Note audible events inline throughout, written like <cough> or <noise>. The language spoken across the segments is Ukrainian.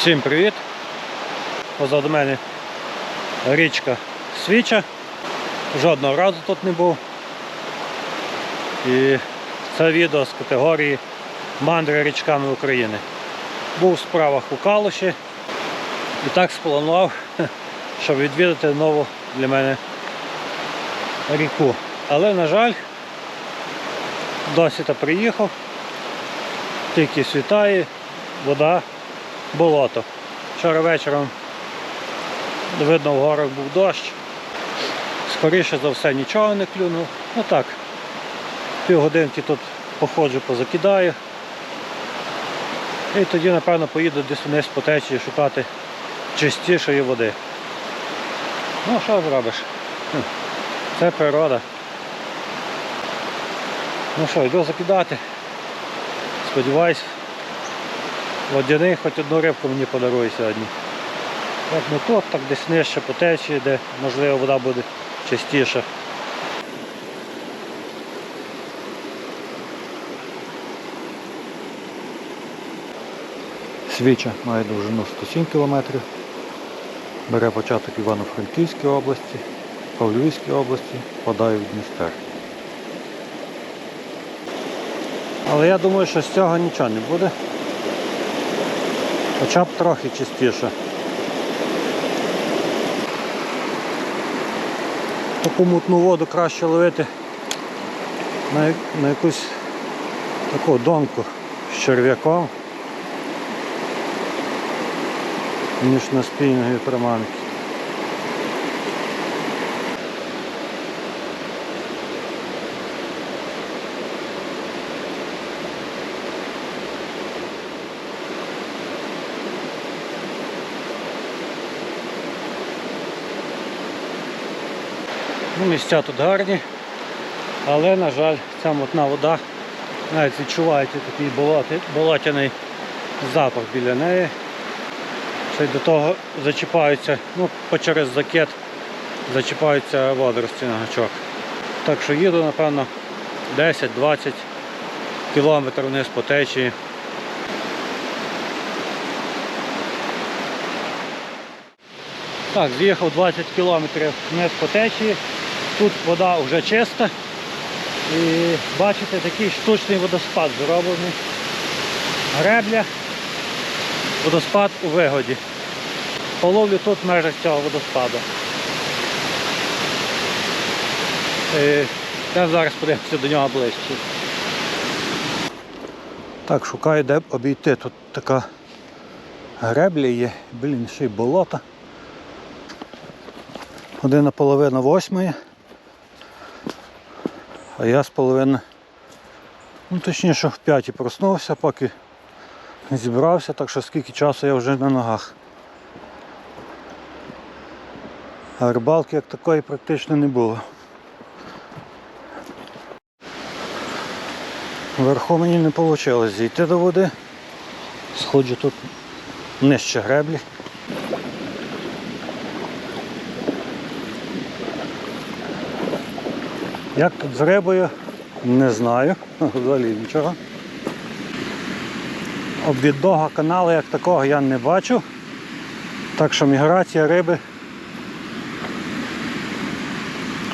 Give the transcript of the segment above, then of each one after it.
Всім привіт! Позаду мене річка Свіча. Жодного разу тут не був. І це відео з категорії Мандри річками України. Був в справах у Калуші і так спланував, <laughs> щоб відвідати нову для мене ріку. Але, на жаль, досі та приїхав, тільки світає, вода болото. Вчора вечором видно в горах був дощ. Скоріше за все нічого не клюнув. Ну так, півгодинки тут походжу, позакидаю. І тоді, напевно, поїду десь вниз по течії шукати чистішої води. Ну, що зробиш? Це природа. Ну що, йду закидати. Сподіваюсь, водяний хоч одну рибку мені подарує сьогодні. Як не тут, так десь нижче по течії, де можливо вода буде чистіша. Свіча має довжину 107 км. Бере початок Івано-Франківській області, по Львівській області, впадає в Дністер. Але я думаю, що з цього нічого не буде. Хоча б трохи чистіше. Таку мутну воду краще ловити на, на якусь таку донку з черв'яком, ніж на спільної приманки. Ну, місця тут гарні, але, на жаль, ця мутна вода, навіть відчуваєте такий болотяний запах біля неї. Ще й до того зачіпаються, ну, по через закет зачіпаються водорості на гачок. Так що їду, напевно, 10-20 кілометрів вниз по течії. Так, з'їхав 20 кілометрів вниз по течії. Тут вода вже чиста. І бачите, такий штучний водоспад зроблений. Гребля, водоспад у вигоді. Половлю тут в межах цього водоспаду. Е, Я зараз подивимося до нього ближче. Так, шукаю, де б обійти. Тут така гребля є, блін, ще й болото. Година половина восьмої. А я з половини, ну точніше в п'ятій проснувся, поки зібрався, так що скільки часу я вже на ногах. А рибалки як такої практично не було. Вверху мені не вийшло зійти до води. Сходжу тут нижче греблі. Як тут з рибою, не знаю, <laughs> взагалі нічого. Обвідного каналу як такого я не бачу. Так що міграція риби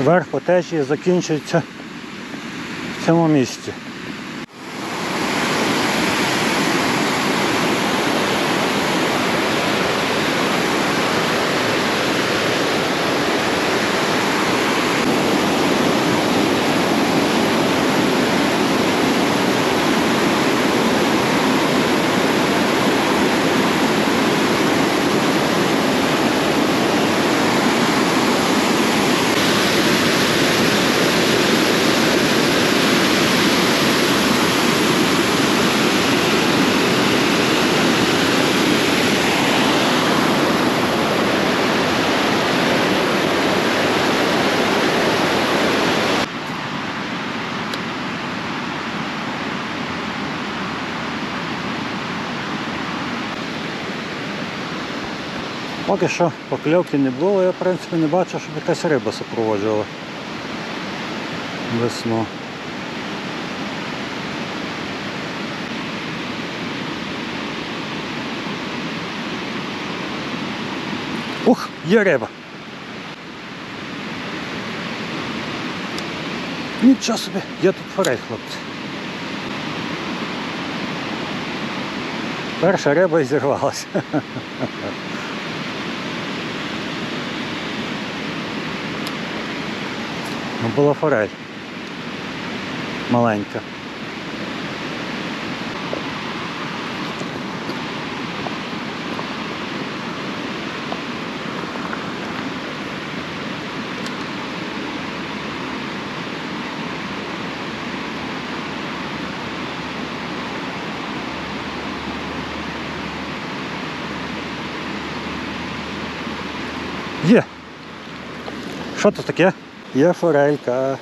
вверх по течії закінчується в цьому місці. Поки що покльовки не було, я в принципі не бачив, щоб якась риба супроводжувала весну. Ух, є риба. Нічого собі, є тут форель, хлопці. Перша риба і зірвалася. <laughs> була форель. Маленька. Є. Що це таке? Є форелька.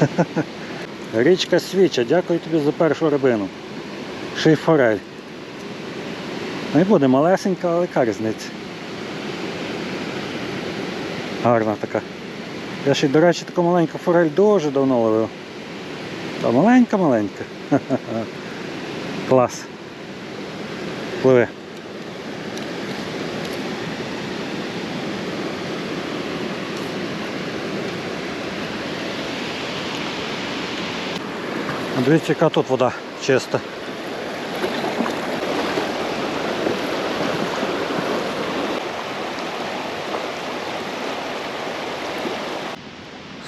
<laughs> Річка Свіча, дякую тобі за першу рибину. Ще й форель. Не буде малесенька, але яка різниця. Гарна така. Я ще, до речі, таку маленьку форель дуже давно ловив. Та маленька-маленька. <laughs> Клас. Пливи. А Дивіться, яка тут вода чиста.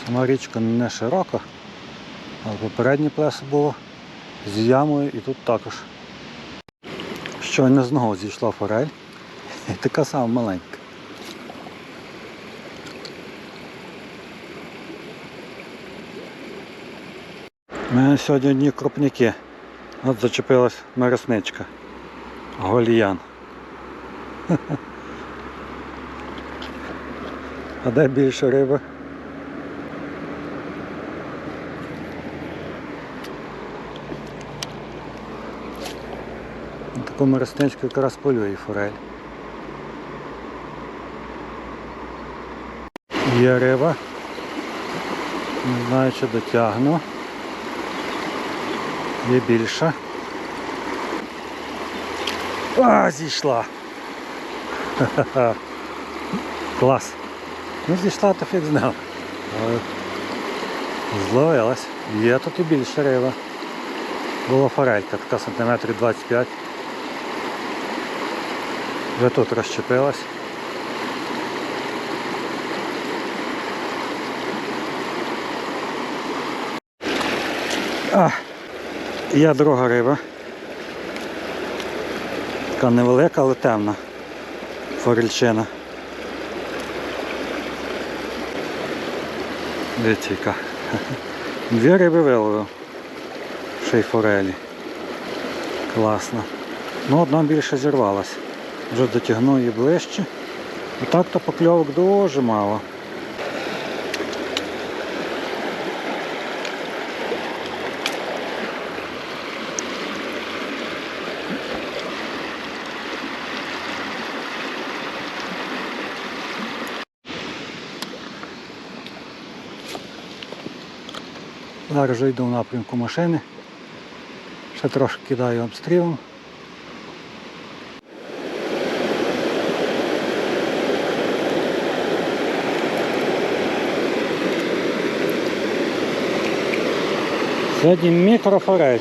Сама річка не широка, але попереднє плесо було з ямою і тут також. Щойно знову зійшла форель. <laughs> Така сама маленька. У мене сьогодні одні крупняки. От зачепилась мересничка. Голіян. <laughs> А де більше риби? На Таку якраз полює форель. Є риба. Не знаю, чи дотягну. Є більша. А, зійшла. Ха-ха-ха. Клас. Ну зійшла, то фіг знав. Зловилась. Є тут і більша риба. Була форелька, така сантиметрів 25. Вже тут розчепилась. А, є друга риба. Така невелика, але темна. Форельчина. Дивіться яка. Дві риби виловив. Ще й форелі. Класно. Ну, одна більше зірвалась. Вже дотягну її ближче. Отак то покльовок дуже мало. Зараз вже йду в напрямку машини. Ще трошки кидаю обстрілом. Сьогодні мікрофорель.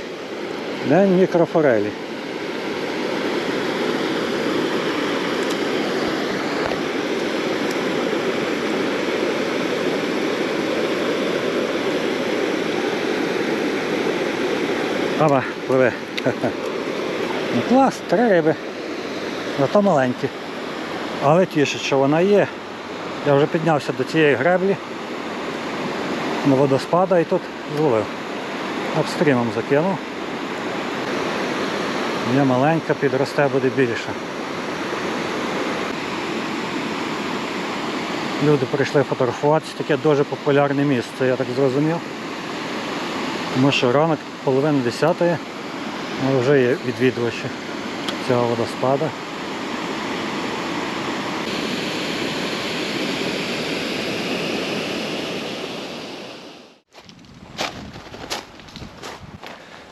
День мікрофорелі. Баба, пливе. Ну клас, три риби. Зато маленькі. Але тішить, що вона є. Я вже піднявся до цієї греблі на водоспада і тут зловив. Обстрімом закинув. Є маленька, підросте буде більше. Люди прийшли фотографуватися, таке дуже популярне місце, я так зрозумів. Тому що ранок половина десятої вже є відвідувачі цього водоспада.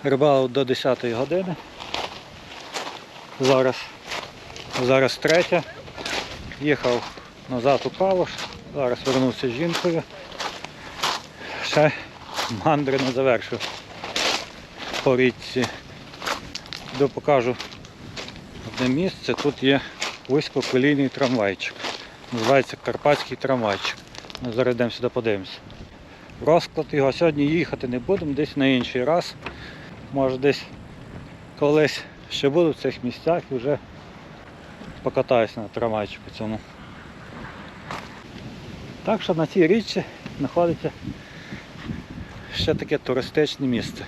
Рибалив до 10 години. Зараз, зараз третя. Їхав назад у Калуш. Зараз вернувся з жінкою. Ще мандри не завершив по річці. Йду покажу одне місце. Тут є вузькоколійний трамвайчик. Називається Карпатський трамвайчик. Ми зараз йдемо сюди подивимося. Розклад його сьогодні їхати не будемо, десь на інший раз. Може десь колись ще буду в цих місцях і вже покатаюся на трамвайчику цьому. Так що на цій річці знаходиться ще таке туристичне місце.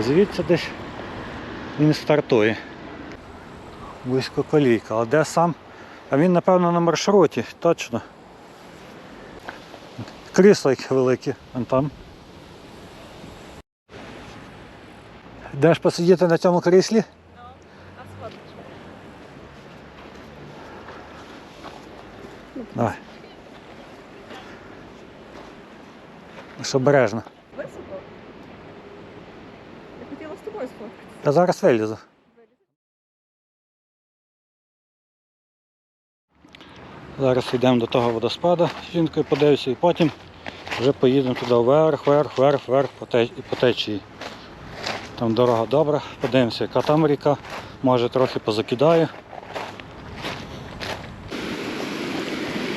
Звідси десь він стартує. Вузькоколійка. А де сам? А він, напевно, на маршруті, точно. Крісла які великі, вон там. Йдеш посидіти на цьому кріслі? Давай. Що бережно. Високо? Я хотіла з тобою сфоткати. Я зараз вилізу. Зараз йдемо до того водоспаду з жінкою подивимося і потім вже поїдемо туди вверх, вверх, вверх, вверх і по течії. Там дорога добра, подивимося, яка там ріка, може трохи позакидаю.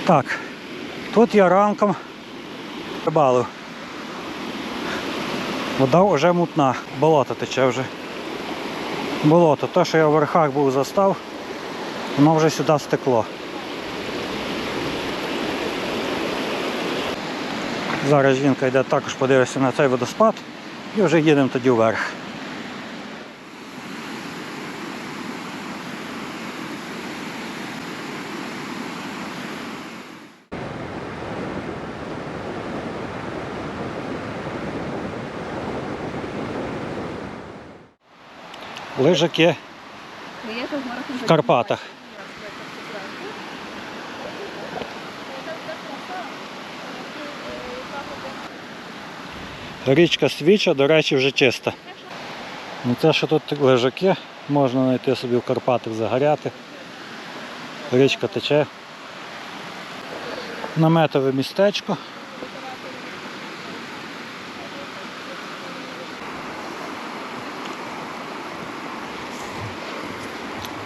Так, тут я ранком рибалив. Вода вже мутна, болото тече вже. Болото. Те, що я в верхах був застав, воно вже сюди стекло. Зараз жінка йде також подивитися на цей водоспад і вже їдемо тоді вверх. Лижаки в Карпатах. Річка Свіча, до речі, вже чиста. Не те, що тут лежаки, можна знайти собі в Карпатах загоряти. Річка тече. Наметове містечко.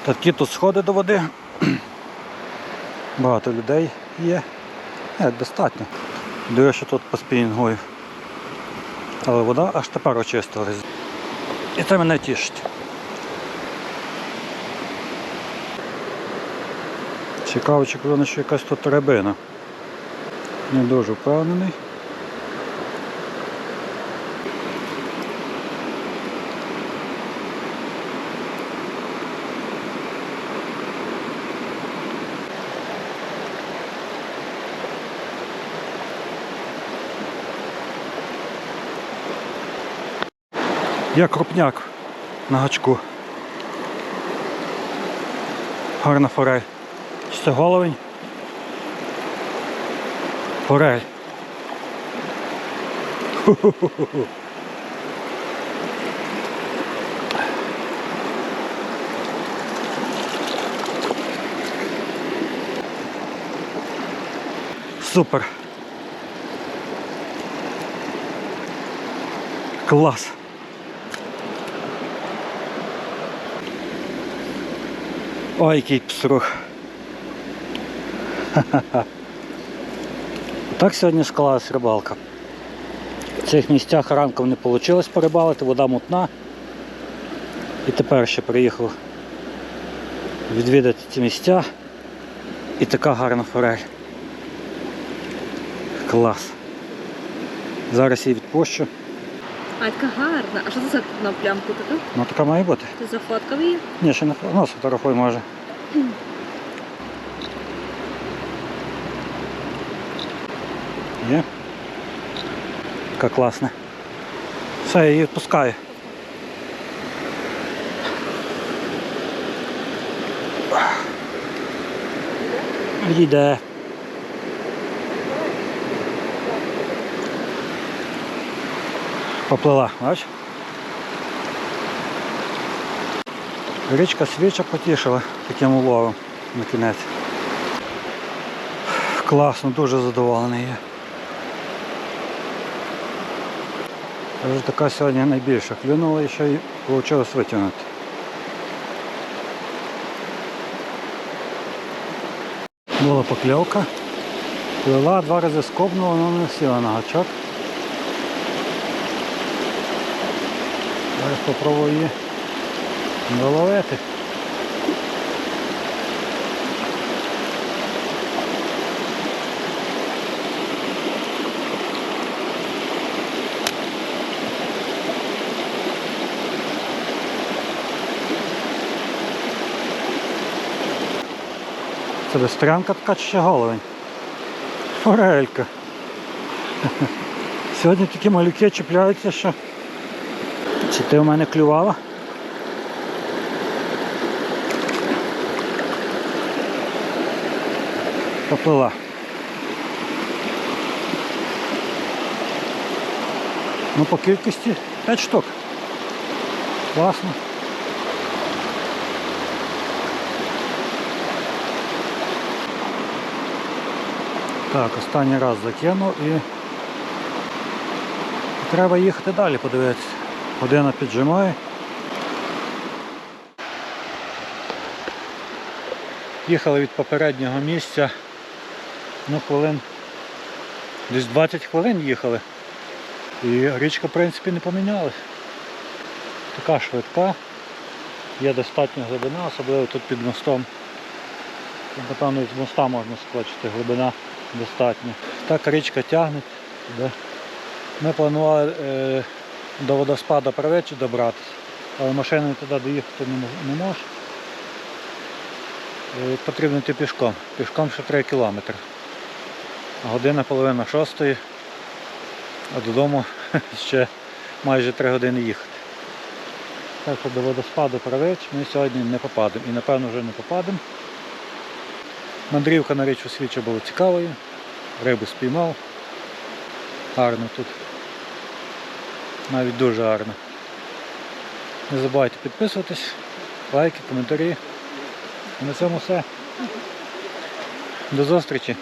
Такі тут сходи до води. Багато людей є. Е, достатньо. Дивлюся, що тут по спінінгую. Але вода аж тепер очистилась. І це мене тішить. Цікаво, чи коли ще якась тут рибина. Не дуже впевнений. Я крупняк на гачку. Гарна форель. Чи це головень? Форель. Супер. Клас. Ой, який псрух. Ха-ха-ха. Так сьогодні склалась рибалка. В цих місцях ранком не вийшло порибалити, вода мутна. І тепер ще приїхав відвідати ці місця. І така гарна форель. Клас. Зараз її відпущу. А така гарна. А що це за на плямку така? Ну така має бути. Ти зафоткав її? Ні, ще не ну, сфотографуй може. <clears throat> Є. Яка класна. Все, я її відпускаю. Йде. Поплила, бач? Річка свіча потішила таким уловом на кінець. Класно, дуже задоволений я. Вже така сьогодні найбільша клюнула і ще й вийшло витягнути. Була покльовка. Плила, два рази скобнула, але не сіла на гачок. Зараз попробую її доловити. Це бестрянка така ще головень? Форелька. <laughs> Сьогодні такі малюки чіпляються, що. Чи ти в мене клювала? Поплила. Ну по кількості 5 штук. Класно. Так, останній раз закинув і треба їхати далі, подивитися. Година піджимає. Їхали від попереднього місця. Ну, хвилин. Десь 20 хвилин їхали. І річка, в принципі, не помінялась. Така швидка. Є достатня глибина, особливо тут під мостом. Напевно, з моста можна скочити, глибина достатня. Так річка тягне. Ми планували е, до водоспаду правечі добратися, але машиною туди доїхати не, мож- не може. Е, потрібно йти пішком. Пішком ще 3 кілометри. Година половина шостої, а додому <laughs> ще майже 3 години їхати. Так що до водоспаду правеч ми сьогодні не попадемо і напевно вже не попадемо. Мандрівка на річку Свіча була цікавою, рибу спіймав. Гарно тут. Навіть дуже гарно. Не забувайте підписуватись, лайки, коментарі. І на цьому все. До зустрічі!